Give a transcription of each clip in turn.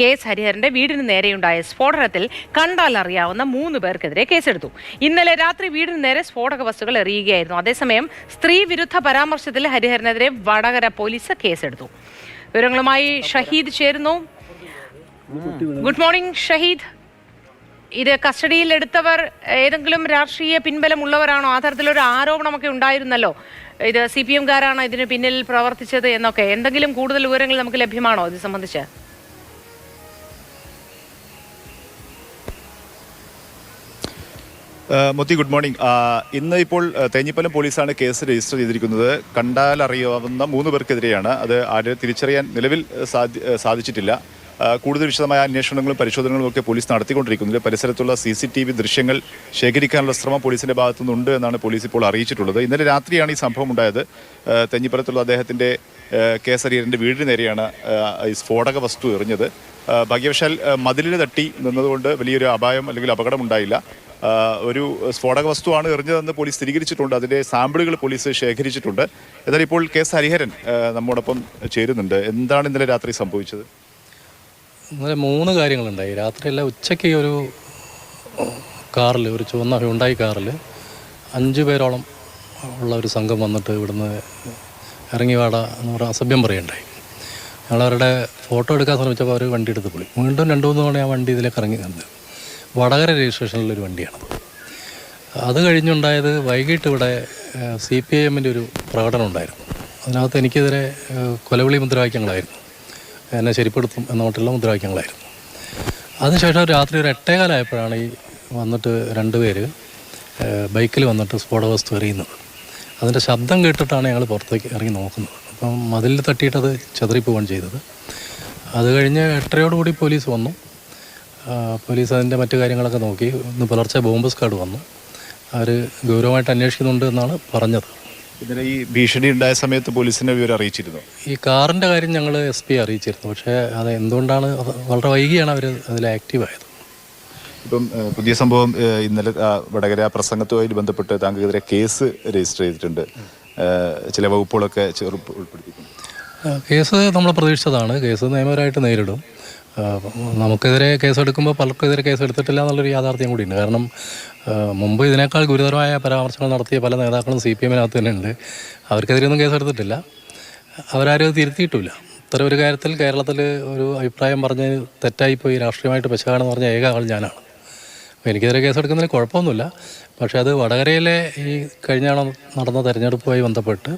K S ഹരിഹരന്റെ വീടിന് നേരെയുണ്ടായ സ്ഫോടനത്തിൽ കണ്ടാൽ അറിയാവുന്ന മൂന്ന് പേർക്കെതിരെ കേസെടുത്തു. ഇന്നലെ രാത്രി വീടിന് നേരെ സ്ഫോടക വസ്തുക്കൾ എറിയുകയായിരുന്നു. അതേസമയം സ്ത്രീ വിരുദ്ധ പരാമർശത്തിൽ ഹരിഹരനെതിരെ വടകര പോലീസ് കേസെടുത്തു. വിവരങ്ങളുമായി ഷഹീദ് ചേരുന്നു. Good morning Shaheed. ഇത് കസ്റ്റഡിയിൽ എടുത്തവർ ഏതെങ്കിലും രാഷ്ട്രീയ പിൻബലമുള്ളവരാണോ? ആ തരത്തിലൊരു ആരോപണമൊക്കെ ഉണ്ടായിരുന്നല്ലോ. ഇത് സി പി എംകാരാണോ ഇതിന് പിന്നിൽ പ്രവർത്തിച്ചത് എന്നൊക്കെ. എന്തെങ്കിലും കൂടുതൽ വിവരങ്ങൾ നമുക്ക് ലഭ്യമാണോ ഇത് സംബന്ധിച്ച്? മൊത്തി ഗുഡ് മോർണിംഗ് ഇന്ന് ഇപ്പോൾ തേഞ്ഞിപ്പലം പോലീസാണ് കേസ് രജിസ്റ്റർ ചെയ്തിരിക്കുന്നത്. കണ്ടാൽ അറിയാവുന്ന മൂന്ന് പേർക്കെതിരെയാണ്. അത് ആരെ തിരിച്ചറിയാൻ നിലവിൽ സാധി സാധിച്ചിട്ടില്ല. കൂടുതൽ വിശദമായ അന്വേഷണങ്ങളും പരിശോധനകളും ഒക്കെ പോലീസ് നടത്തിക്കൊണ്ടിരിക്കുന്നത് പരിസരത്തുള്ള സി സി ടി വി ദൃശ്യങ്ങൾ ശേഖരിക്കാനുള്ള ശ്രമം പോലീസിന്റെ ഭാഗത്തുനിന്നുണ്ട് എന്നാണ് പോലീസ് ഇപ്പോൾ അറിയിച്ചിട്ടുള്ളത്. ഇന്നലെ രാത്രിയാണ് ഈ സംഭവം ഉണ്ടായത്. തെഞ്ഞിപ്പലത്തുള്ള അദ്ദേഹത്തിന്റെ അരിയറിന്റെ വീടിന് നേരെയാണ് ഈ സ്ഫോടക വസ്തു എറിഞ്ഞത്. ഭാഗ്യവശാൽ മതിലിന് തട്ടി നിന്നതുകൊണ്ട് വലിയൊരു അപായം അല്ലെങ്കിൽ അപകടം ഉണ്ടായില്ല. ഒരു സ്ഫോടക വസ്തുവാണ് എറിഞ്ഞതെന്ന് പോലീസ് സ്ഥിരീകരിച്ചിട്ടുണ്ട്. അതിന്റെ സാമ്പിളുകൾ പോലീസ് ശേഖരിച്ചിട്ടുണ്ട്. എന്നാൽ ഇപ്പോൾ കെ എസ് ഹരിഹരൻ നമ്മോടൊപ്പം ചേരുന്നുണ്ട്. എന്താണ് ഇന്നലെ രാത്രി സംഭവിച്ചത്? ഇന്നലെ മൂന്ന് കാര്യങ്ങളുണ്ടായി. രാത്രിയല്ല ഉച്ചയ്ക്ക് ഒരു കാറിൽ ഒരു ചുവന്ന ഉണ്ടായി കാറിൽ അഞ്ച് പേരോളം ഉള്ള ഒരു സംഘം വന്നിട്ട് ഇവിടുന്ന് ഇറങ്ങി വാട എന്ന് പറഞ്ഞ അസഭ്യം പറയുണ്ടായി ഞങ്ങളവരുടെ ഫോട്ടോ എടുക്കാൻ ശ്രമിച്ചപ്പോൾ അവർ വണ്ടി എടുത്ത് പോയി. വീണ്ടും രണ്ട് മൂന്ന് തവണ ആ വണ്ടി ഇതിലേക്ക് ഇറങ്ങി നിന്ന് വടകര രജിസ്ട്രേഷനിലൊരു വണ്ടിയാണ്. അത് കഴിഞ്ഞുണ്ടായത് വൈകിട്ട് ഇവിടെ സി പി ഐ എമ്മിന്റെ ഒരു പ്രകടനം ഉണ്ടായിരുന്നു. അതിനകത്ത് എനിക്കെതിരെ കൊലവിളി മുദ്രാവാക്യങ്ങളായിരുന്നു. എന്നെ ശരിപ്പെടുത്തും എന്ന മറ്റുള്ള മുദ്രാവാക്യങ്ങളായിരുന്നു. അതിനുശേഷം രാത്രി ഒരു എട്ടേകാലായപ്പോഴാണ് ഈ വന്നിട്ട് രണ്ടുപേര് ബൈക്കിൽ വന്നിട്ട് സ്ഫോടക വസ്തു എറിയുന്നത്. അതിന്റെ ശബ്ദം കേട്ടിട്ടാണ് ഞങ്ങൾ പുറത്തേക്ക് ഇറങ്ങി നോക്കുന്നത്. അപ്പം മതിലിൽ തട്ടിയിട്ടത് ചെതറിപ്പോവുകയാണ് ചെയ്തത്. അത് കഴിഞ്ഞ് എട്ടരയോടുകൂടി പോലീസ് വന്നു. പോലീസ് അതിന്റെ മറ്റു കാര്യങ്ങളൊക്കെ നോക്കി. ഇന്ന് പുലർച്ചെ ബോംബ് സ്ക്വാഡ് വന്നു. അവർ ഗൗരവമായിട്ട് അന്വേഷിക്കുന്നുണ്ട് എന്നാണ് പറഞ്ഞത്. ഇന്നലെ ഈ ഭീഷണി ഉണ്ടായ സമയത്ത് പോലീസിനെ വിവരം അറിയിച്ചിരുന്നു? ഈ കാറിന്റെ കാര്യം ഞങ്ങൾ എസ് പി അറിയിച്ചിരുന്നു. പക്ഷേ അത് എന്തുകൊണ്ടാണ് വളരെ വൈകിയാണ് അവർ അതിൽ ആക്റ്റീവായത്. ഇപ്പം പുതിയ സംഭവം ഇന്നലെ വടകര പ്രസംഗത്തുമായി ബന്ധപ്പെട്ട് താങ്കൾക്കെതിരെ കേസ് രജിസ്റ്റർ ചെയ്തിട്ടുണ്ട്. ചില വകുപ്പുകളൊക്കെ ചെറുപ്പ് ഉൾപ്പെടുത്തി കേസ് നമ്മൾ പ്രതീക്ഷിച്ചതാണ്. കേസ് നിയമപരമായിട്ട് നേരിടും. നമുക്കെതിരെ കേസെടുക്കുമ്പോൾ പലർക്കെതിരെ കേസ് എടുത്തിട്ടില്ല എന്നുള്ളൊരു യാഥാർത്ഥ്യം കൂടിയുണ്ട്. കാരണം മുമ്പ് ഇതിനേക്കാൾ ഗുരുതരമായ പരാമർശങ്ങൾ നടത്തിയ പല നേതാക്കളും സി പി എമ്മിനകത്ത് തന്നെ ഉണ്ട് അവർക്കെതിരെയൊന്നും കേസെടുത്തിട്ടില്ല. അവരാരും അത് തിരുത്തിയിട്ടുമില്ല ഇത്തരം ഒരു കാര്യത്തിൽ കേരളത്തിൽ ഒരു അഭിപ്രായം പറഞ്ഞ് തെറ്റായിപ്പോയി രാഷ്ട്രീയമായിട്ട് പശുകാണെന്ന് പറഞ്ഞ ഏക ആൾ ഞാനാണ്. അപ്പോൾ എനിക്കെതിരെ കേസെടുക്കുന്നതിന് കുഴപ്പമൊന്നുമില്ല. പക്ഷേ അത് വടകരയിലെ ഈ കഴിഞ്ഞ നടന്ന തെരഞ്ഞെടുപ്പുമായി ബന്ധപ്പെട്ട്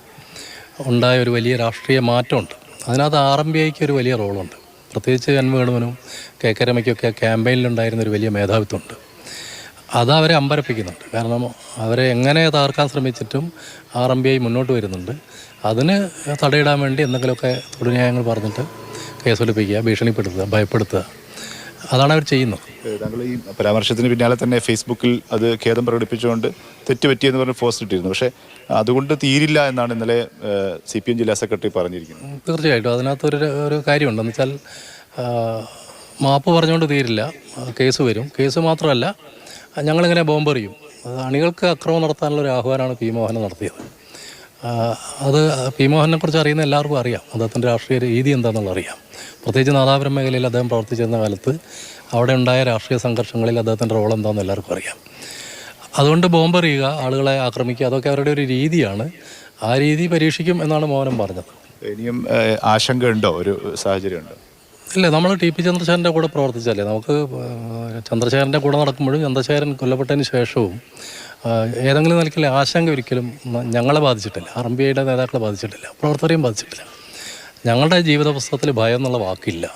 ഉണ്ടായ ഒരു വലിയ രാഷ്ട്രീയ മാറ്റമുണ്ട്. അതിനകത്ത് ആർ എം ബി ഐക്ക് ഒരു വലിയ റോളുണ്ട്. പ്രത്യേകിച്ച് എൻ വേണുവിനും കെ കെ രമയ്ക്കൊക്കെ ക്യാമ്പയിനിലുണ്ടായിരുന്ന ഒരു വലിയ മേധാവിത്വമുണ്ട്. അത് അവരെ അമ്പരപ്പിക്കുന്നുണ്ട്. കാരണം അവരെ എങ്ങനെ തകർക്കാൻ ശ്രമിച്ചിട്ടും ആർ എം ബി ഐ മുന്നോട്ട് വരുന്നുണ്ട്. അതിന് തടയിടാൻ വേണ്ടി എന്തെങ്കിലുമൊക്കെ തുടർന്യായങ്ങൾ പറഞ്ഞിട്ട് കേസൊലിപ്പിക്കുക ഭീഷണിപ്പെടുത്തുക ഭയപ്പെടുത്തുക. അതാണ് അവർ ചെയ്യുന്നത് താങ്കൾ ഈ പരാമർശത്തിന് പിന്നാലെ തന്നെ ഫേസ്ബുക്കിൽ അത് ഖേദം പ്രകടിപ്പിച്ചുകൊണ്ട് തെറ്റുപറ്റിയെന്ന് പറഞ്ഞ് പോസ്റ്റ് ഇട്ടിരുന്നു. പക്ഷേ അതുകൊണ്ട് തീരില്ല എന്നാണ് ഇന്നലെ സി പി എം ജില്ലാ സെക്രട്ടറി പറഞ്ഞിരിക്കുന്നത്. തീർച്ചയായിട്ടും. അതിനകത്തൊരു ഒരു കാര്യമുണ്ട് എന്ന് വെച്ചാൽ മാപ്പ് പറഞ്ഞുകൊണ്ട് തീരില്ല. കേസ് വരും. കേസ് മാത്രമല്ല ഞങ്ങളിങ്ങനെ ബോംബെറിയും. അത് അണികൾക്ക് അക്രമം നടത്താനുള്ള ഒരു ആഹ്വാനമാണ് പി മോഹനം നടത്തിയത്. അത് പി മോഹനെ കുറിച്ച് അറിയുന്ന എല്ലാവർക്കും അറിയാം. അദ്ദേഹത്തിന്റെ രാഷ്ട്രീയ രീതി എന്താണെന്നുള്ള അറിയാം. പ്രത്യേകിച്ച് നാദാപുരം മേഖലയിൽ അദ്ദേഹം പ്രവർത്തിച്ചിരുന്ന കാലത്ത് അവിടെ ഉണ്ടായ രാഷ്ട്രീയ സംഘർഷങ്ങളിൽ അദ്ദേഹത്തിന്റെ റോൾ എന്താണെന്ന് എല്ലാവർക്കും അറിയാം. അതുകൊണ്ട് ബോംബെറിയുക ആളുകളെ ആക്രമിക്കുക അതൊക്കെ അവരുടെ ഒരു രീതിയാണ്. ആ രീതി പരീക്ഷിക്കും എന്നാണ് മോഹനം പറഞ്ഞത്. ഇനിയും ആശങ്കയുണ്ടോ? ഒരു സാഹചര്യം ഉണ്ടോ ഇല്ല നമ്മൾ ടി പി ചന്ദ്രശേഖരന്റെ കൂടെ പ്രവർത്തിച്ചല്ലേ നമുക്ക് ചന്ദ്രശേഖരന്റെ കൂടെ നടക്കുമ്പോഴും ചന്ദ്രശേഖരൻ കൊല്ലപ്പെട്ടതിന് ശേഷവും ഏതെങ്കിലും നിലയ്ക്ക് ആശങ്ക ഒരിക്കലും ഞങ്ങളെ ബാധിച്ചിട്ടില്ല. ആർ എം ബി ഐയുടെ നേതാക്കളെ ബാധിച്ചിട്ടില്ല. പ്രവർത്തകരെയും ബാധിച്ചിട്ടില്ല. ഞങ്ങളുടെ ജീവിത പുസ്തകത്തിൽ ഭയം എന്നുള്ള വാക്കില്ല.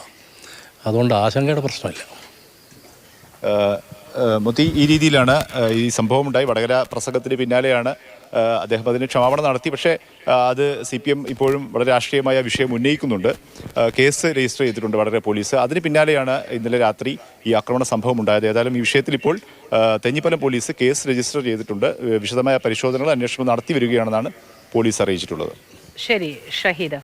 അതുകൊണ്ട് ആശങ്കയുടെ പ്രശ്നമില്ല. മുത്തി ഈ രീതിയിലാണ് ഈ സംഭവം ഉണ്ടായി വടകര പ്രസംഗത്തിന് പിന്നാലെയാണ് അദ്ദേഹം അതിന് ക്ഷമാപണം നടത്തി. പക്ഷേ അത് സി പി എം ഇപ്പോഴും വളരെ രാഷ്ട്രീയമായ വിഷയം ഉന്നയിക്കുന്നുണ്ട്. കേസ് രജിസ്റ്റർ ചെയ്തിട്ടുണ്ട് വടകര പോലീസ്. അതിന് പിന്നാലെയാണ് ഇന്നലെ രാത്രി ഈ ആക്രമണ സംഭവം ഉണ്ടായത് ഏതായാലും ഈ വിഷയത്തിൽ ഇപ്പോൾ തെഞ്ഞിപ്പലം പോലീസ് കേസ് രജിസ്റ്റർ ചെയ്തിട്ടുണ്ട്. വിശദമായ പരിശോധനകൾ അന്വേഷണം നടത്തി വരികയാണെന്നാണ് പോലീസ് അറിയിച്ചിട്ടുള്ളത്. ശരി ഷഹീദ്.